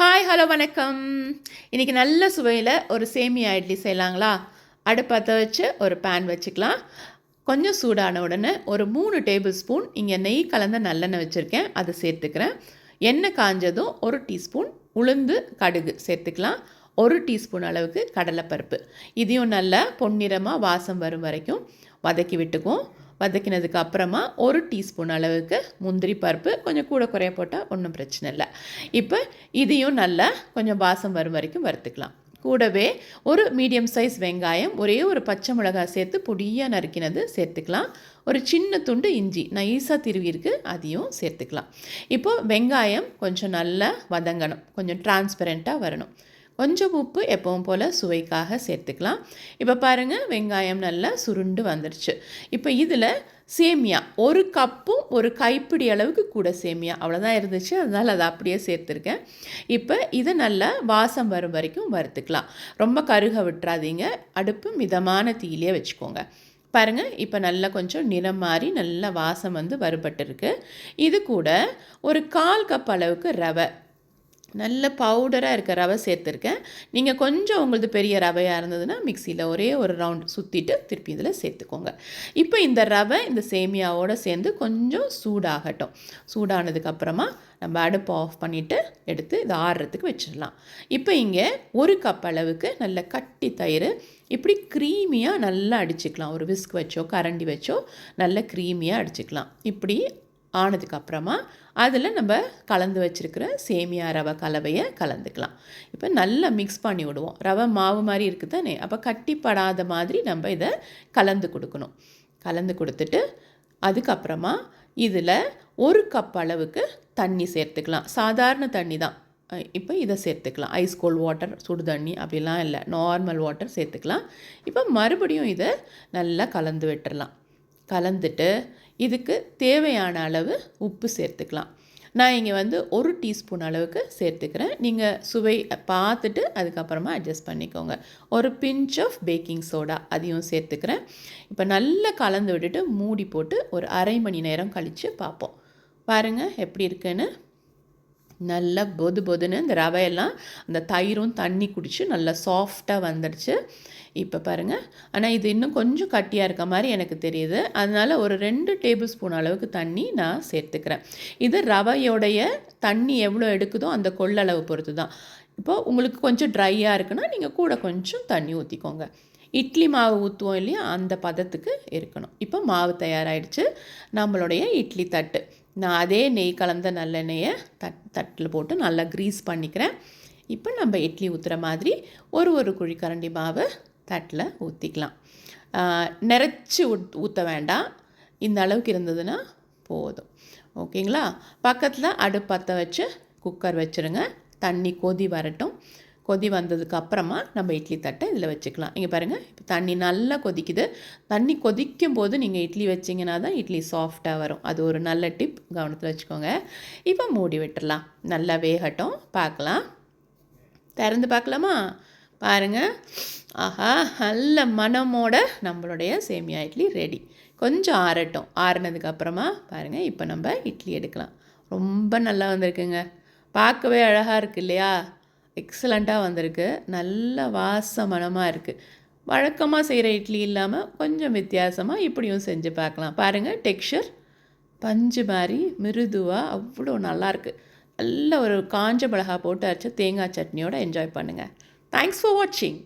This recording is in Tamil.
ஹாய் ஹலோ வணக்கம். இன்றைக்கி நல்ல சுவையில் ஒரு சேமியா இட்லி செய்யலாங்களா? அடுப்பத்தை வச்சு ஒரு பேன் வச்சுக்கலாம். கொஞ்சம் சூடான உடனே ஒரு மூணு டேபிள் ஸ்பூன் இங்கே நெய் கலந்த நல்லெண்ணெய் வச்சுருக்கேன். அதை சேர்த்துக்கிறேன். எண்ணெய் காஞ்சதும் ஒரு டீஸ்பூன் உளுந்து கடுகு சேர்த்துக்கலாம். ஒரு டீஸ்பூன் அளவுக்கு கடலைப்பருப்பு. இதையும் நல்லா பொன்னிறமாக வாசம் வரும் வரைக்கும் வதக்கி விட்டுக்குவோம். வதக்கினதுக்கு அப்புறமா ஒரு டீஸ்பூன் அளவுக்கு முந்திரி பருப்பு கொஞ்சம் கூட குறைய போட்டால் ஒன்றும் பிரச்சனை இல்லை. இப்போ இதையும் நல்லா கொஞ்சம் வாசம் வரும் வரைக்கும் வறுத்துக்கலாம். கூடவே ஒரு மீடியம் சைஸ் வெங்காயம் ஒரே ஒரு பச்சை மிளகாய் சேர்த்து பொடியாக நறுக்கினது சேர்த்துக்கலாம். ஒரு சின்ன துண்டு இஞ்சி நைஸாக திருவிருக்கு அதையும் சேர்த்துக்கலாம். இப்போது வெங்காயம் கொஞ்சம் நல்லா வதங்கணும் கொஞ்சம் டிரான்ஸ்பரண்ட்டாக வரணும். கொஞ்சம் உப்பு எப்பவும் போல் சுவைக்காக சேர்த்துக்கலாம். இப்போ பாருங்கள் வெங்காயம் நல்லா சுருண்டு வந்துடுச்சு இப்போ இதில் சேமியா ஒரு கப்பும் ஒரு கைப்பிடி அளவுக்கு கூட சேமியா அவ்வளோதான் இருந்துச்சு. அதனால் அதை அப்படியே சேர்த்துருக்கேன். இப்போ இதை நல்லா வாசம் வரும் வரைக்கும் வறுத்துக்கலாம். ரொம்ப கருக விட்டுறாதீங்க. அடுப்பு மிதமான தீயிலே வச்சுக்கோங்க. பாருங்கள் இப்போ நல்லா கொஞ்சம் நிறம் மாறி நல்லா வாசம் வந்து வறுபட்டுருக்கு. இது கூட ஒரு கால் கப் அளவுக்கு ரவை நல்ல பவுடராக இருக்க ரவை சேர்த்துருக்கேன். நீங்கள் கொஞ்சம் உங்களது பெரிய ரவையாக இருந்ததுன்னா மிக்சியில் ஒரே ஒரு ரவுண்ட் சுற்றிட்டு திருப்பி இதில் சேர்த்துக்கோங்க. இப்போ இந்த ரவை இந்த சேமியாவோடு சேர்ந்து கொஞ்சம் சூடாகட்டும். சூடானதுக்கப்புறமா நம்ம அடுப்பு ஆஃப் பண்ணிவிட்டு எடுத்து இதை ஆடுறதுக்கு வச்சிடலாம். இப்போ இங்கே ஒரு கப் அளவுக்கு நல்ல கட்டி தயிர் இப்படி க்ரீமியாக நல்லா அடிச்சுக்கலாம். ஒரு விஸ்க் வச்சோ கரண்டி வச்சோ நல்ல க்ரீமியாக அடிச்சுக்கலாம். இப்படி ஆனதுக்கப்புறமா அதில் நம்ம கலந்து வச்சுருக்கிற சேமியா ரவை கலவையை கலந்துக்கலாம். இப்போ நல்லா மிக்ஸ் பண்ணி விடுவோம். ரவை மாவு மாதிரி இருக்குது தானே அப்போ கட்டிப்படாத மாதிரி நம்ம இதை கலந்து கொடுக்கணும். கலந்து கொடுத்துட்டு அதுக்கப்புறமா இதில் ஒரு கப் அளவுக்கு தண்ணி சேர்த்துக்கலாம். சாதாரண தண்ணி தான். இப்போ இதை சேர்த்துக்கலாம். ஐஸ் கோல்ட் வாட்டர் சுடு தண்ணி அப்படிலாம் இல்லை. நார்மல் வாட்டர் சேர்த்துக்கலாம். இப்போ மறுபடியும் இதை நல்லா கலந்து விட்டுறலாம். கலந்துட்டு இதுக்கு தேவையான அளவு உப்பு சேர்த்துக்கலாம். நான் இங்கே வந்து ஒரு டீஸ்பூன் அளவுக்கு சேர்த்துக்கிறேன். நீங்கள் சுவை பார்த்துட்டு அதுக்கப்புறமா அட்ஜஸ்ட் பண்ணிக்கோங்க. ஒரு பிஞ்ச் ஆஃப் பேக்கிங் சோடா அதையும் சேர்த்துக்கிறேன். இப்போ நல்லா கலந்து விட்டுட்டு மூடி போட்டு ஒரு அரை மணி நேரம் கழித்து பார்ப்போம். பாருங்கள் எப்படி இருக்குன்னு. நல்லா பொது பொதுன்னு இந்த ரவையெல்லாம் அந்த தயிரும் தண்ணி குடித்து நல்லா சாஃப்டாக வந்துடுச்சு இப்போ பாருங்கள் ஆனால் இது இன்னும் கொஞ்சம் கட்டியாக இருக்க மாதிரி எனக்கு தெரியுது. அதனால் ஒரு ரெண்டு டேபிள் ஸ்பூன் அளவுக்கு தண்ணி நான் சேர்த்துக்கிறேன். இது ரவையோடைய தண்ணி எவ்வளோ எடுக்குதோ அந்த கொள்ளளவு பொறுத்து தான் இப்போது உங்களுக்கு கொஞ்சம் ட்ரையாக இருக்குன்னா நீங்கள் கூட கொஞ்சம் தண்ணி ஊற்றிக்கோங்க இட்லி மாவு ஊற்றுவோம் இல்லையா? அந்த பதத்துக்கு இருக்கணும். இப்போ மாவு தயாராகிடுச்சு நம்மளுடைய இட்லி தட்டு. நான் அதே நெய் கலந்த நல்லெண்ணெயை தட் தட்டில் போட்டு நல்லா க்ரீஸ் பண்ணிக்கிறேன். இப்போ நம்ம இட்லி ஊற்றுற மாதிரி ஒரு ஒரு குழிக்கரண்டி மாவு தட்டில் ஊற்றிக்கலாம் நிறச்சி ஊத் ஊற்ற வேண்டாம். இந்த அளவுக்கு இருந்ததுன்னா போதும். ஓகேங்களா? பக்கத்தில் அடுப்பத்தை வச்சு குக்கர் வச்சுருங்க. தண்ணி கொதி வரட்டும். கொதி வந்ததுக்கு அப்புறமா நம்ம இட்லி தட்டை இதில் வச்சுக்கலாம். இங்கே பாருங்கள் இப்போ தண்ணி நல்லா கொதிக்குது. தண்ணி கொதிக்கும் போது நீங்கள் இட்லி வச்சிங்கன்னா தான் இட்லி சாஃப்டாக வரும். அது ஒரு நல்ல டிப் கவனத்தில் வச்சுக்கோங்க. இப்போ மூடி விட்டுடலாம் நல்லா வேகட்டும். பார்க்கலாம். திறந்து பார்க்கலாமா? பாருங்கள் ஆஹா நல்ல மனமோட நம்மளுடைய சேமியா இட்லி ரெடி கொஞ்சம் ஆறட்டும். ஆறினதுக்கப்புறமா பாருங்கள் இப்போ நம்ம இட்லி எடுக்கலாம். ரொம்ப நல்லா வந்திருக்குங்க. பார்க்கவே அழகாக இருக்கு இல்லையா? எக்ஸலண்ட்டாக வந்திருக்கு. நல்ல வாச மனமாக இருக்குது வழக்கமாக செய்கிற இட்லி இல்லாமல் கொஞ்சம் வித்தியாசமாக இப்படியும் செஞ்சு பார்க்கலாம். பாருங்கள் டெக்ஸ்சர் பஞ்சு மாதிரி மிருதுவாக அவ்வளோ நல்லாயிருக்கு நல்ல ஒரு காஞ்ச மிளகா போட்டு அரைச்ச தேங்காய் சட்னியோடு என்ஜாய் பண்ணுங்கள் தேங்க்ஸ் ஃபார் வாட்சிங்